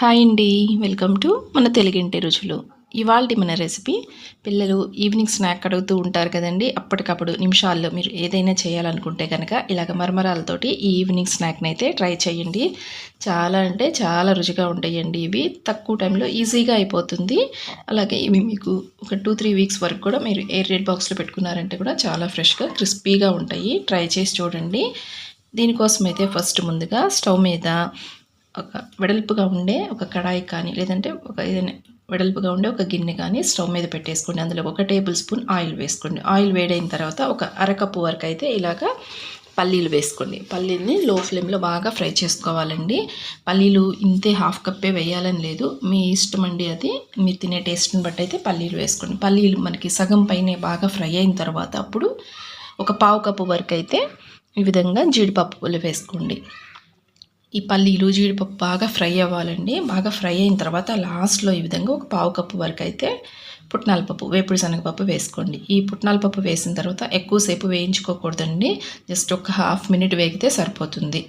Hi అండి. Welcome to మన తెలుగింటి రుచులు. ఇవాళ మన రెసిపీ పిల్లలు ఈవినింగ్ స్నాక్ అడుగుతూ ఉంటారు కదండి. అప్పటికప్పుడు నిమిషాల్లో మీరు ఏదైనా చేయాలనుకుంటే కనుక ఇలాగ మరమరాలతోటి ఈ ఈవినింగ్ స్నాక్ని అయితే ట్రై చేయండి. చాలా అంటే చాలా రుచిగా ఉంటాయండి ఇవి. తక్కువ టైంలో ఈజీగా అయిపోతుంది. అలాగే ఇవి మీకు ఒక టూ త్రీ వీక్స్ వరకు కూడా మీరు ఎయిర్ రేట్ బాక్స్లో పెట్టుకున్నారంటే కూడా చాలా ఫ్రెష్గా క్రిస్పీగా ఉంటాయి. ట్రై చేసి చూడండి. దీనికోసం అయితే ఫస్ట్ ముందుగా స్టవ్ మీద ఒక వెడల్పుగా ఉండే ఒక కడాయి కానీ లేదంటే ఒక ఏదైనా వెడల్పుగా ఉండే ఒక గిన్నె కానీ స్టవ్ మీద పెట్టేసుకోండి. అందులో ఒక టేబుల్ స్పూన్ ఆయిల్ వేసుకోండి. ఆయిల్ వేడైన తర్వాత ఒక అరకప్పు వరకు అయితే ఇలాగా పల్లీలు వేసుకోండి. పల్లీల్ని లో ఫ్లేమ్లో బాగా ఫ్రై చేసుకోవాలండి. పల్లీలు ఇంతే హాఫ్ కప్పే వేయాలని లేదు. మీ ఇష్టం అండి అది. మీరు తినే టేస్ట్ని బట్టి అయితే పల్లీలు వేసుకోండి. పల్లీలు మనకి సగం పైనే బాగా ఫ్రై అయిన తర్వాత అప్పుడు ఒక పావు కప్పు వరకు అయితే ఈ విధంగా జీడిపప్పులు వేసుకోండి. ఈ పల్లీలు జీడిపప్పు బాగా ఫ్రై అవ్వాలండి. బాగా ఫ్రై అయిన తర్వాత లాస్ట్లో ఈ విధంగా ఒక పావు కప్పు వరకు అయితే పుట్నాల పప్పు వేపుడు శనగపప్పు వేసుకోండి. ఈ పుట్నాల పప్పు వేసిన తర్వాత ఎక్కువసేపు వేయించుకోకూడదండి. జస్ట్ ఒక హాఫ్ మినిట్ వేగితే సరిపోతుంది.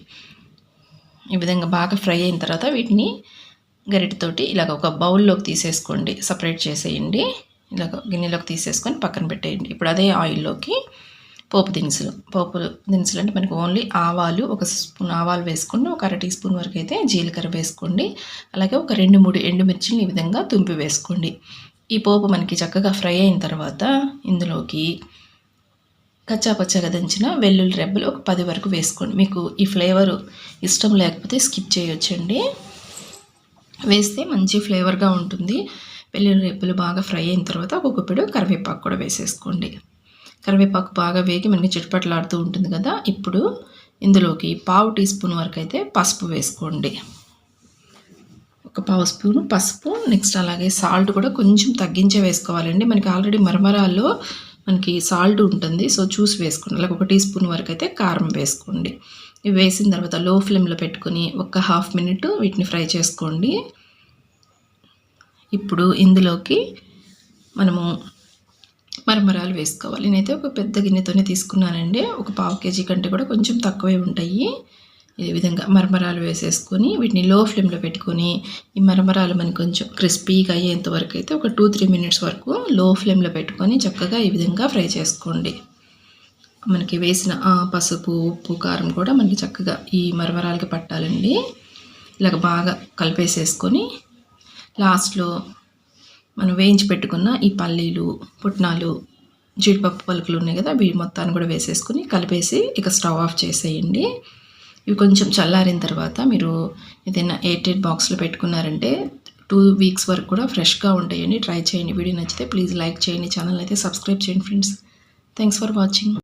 ఈ విధంగా బాగా ఫ్రై అయిన తర్వాత వీటిని గరిటతోటి ఇలాగ ఒక బౌల్లోకి తీసేసుకోండి. సపరేట్ చేసేయండి. ఇలాగ గిన్నెలోకి తీసేసుకొని పక్కన పెట్టేయండి. ఇప్పుడు అదే ఆయిల్లోకి పోపు దినుసులు. పోపు దినుసులు అంటే మనకి ఓన్లీ ఆవాలు ఒక స్పూన్ ఆవాలు వేసుకోండి ఒక అర టీ స్పూన్ వరకు అయితే జీలకర్ర వేసుకోండి. అలాగే ఒక రెండు మూడు ఎండుమిర్చిని ఈ విధంగా తుంపి వేసుకోండి. ఈ పోపు మనకి చక్కగా ఫ్రై అయిన తర్వాత ఇందులోకి కచ్చాపచ్చగా దంచిన వెల్లుల్లి రెబ్బలు ఒక పది వరకు వేసుకోండి. మీకు ఈ ఫ్లేవర్ ఇష్టం లేకపోతే స్కిప్ చేయొచ్చండి. వేస్తే మంచి ఫ్లేవర్గా ఉంటుంది. వెల్లుల్లి రెబ్బలు బాగా ఫ్రై అయిన తర్వాత ఒక గుప్పెడు కరివేపాకు కూడా వేసేసుకోండి. కరివేపాకు బాగా వేగి మనకి చిటపట్లాడుతూ ఉంటుంది కదా ఇప్పుడు ఇందులోకి పావు టీ స్పూన్ వరకు అయితే పసుపు వేసుకోండి. ఒక పావు స్పూన్ పసుపు నెక్స్ట్ అలాగే సాల్ట్ కూడా కొంచెం తగ్గించే వేసుకోవాలండి. మనకి ఆల్రెడీ మరమరాల్లో మనకి సాల్ట్ ఉంటుంది సో చూసి వేసుకోండి. అలాగే ఒక టీ స్పూన్ వరకు అయితే కారం వేసుకోండి. ఇవి వేసిన తర్వాత లో ఫ్లేమ్లో పెట్టుకొని ఒక హాఫ్ మినిట్ వీటిని ఫ్రై చేసుకోండి. ఇప్పుడు ఇందులోకి మనము మరమరాలు వేసుకోవాలి. నేనైతే ఒక పెద్ద గిన్నెతోనే తీసుకున్నానండి. ఒక పావు కేజీ కంటే కూడా కొంచెం తక్కువే ఉంటాయి. ఈ విధంగా మరమరాలు వేసేసుకొని వీటిని లో ఫ్లేమ్లో పెట్టుకొని ఈ మరమరాలు మనకి కొంచెం క్రిస్పీగా అయ్యేంత వరకు అయితే ఒక టూ త్రీ మినిట్స్ వరకు లో ఫ్లేమ్లో పెట్టుకొని చక్కగా ఈ విధంగా ఫ్రై చేసుకోండి. మనకి వేసిన పసుపు ఉప్పు కారం కూడా మనకి చక్కగా ఈ మరమరాలకి పట్టాలండి. ఇలాగ బాగా కలిపేసేసుకొని లాస్ట్లో మనం వేయించి పెట్టుకున్న ఈ పల్లీలు పుట్నాలు జీడిపప్పు పలుకులు ఉన్నాయి కదా వీటి మొత్తాన్ని కూడా వేసేసుకుని కలిపేసి ఇక స్టవ్ ఆఫ్ చేసేయండి. ఇవి కొంచెం చల్లారిన తర్వాత మీరు ఏదైనా ఎయిటెడ్ బాక్స్లో పెట్టుకున్నారంటే టూ వీక్స్ వరకు కూడా ఫ్రెష్గా ఉంటాయండి. ట్రై చేయండి. వీడియో నచ్చితే ప్లీజ్ లైక్ చేయండి. ఛానల్ అయితే సబ్స్క్రైబ్ చేయండి ఫ్రెండ్స్. Thanks for watching.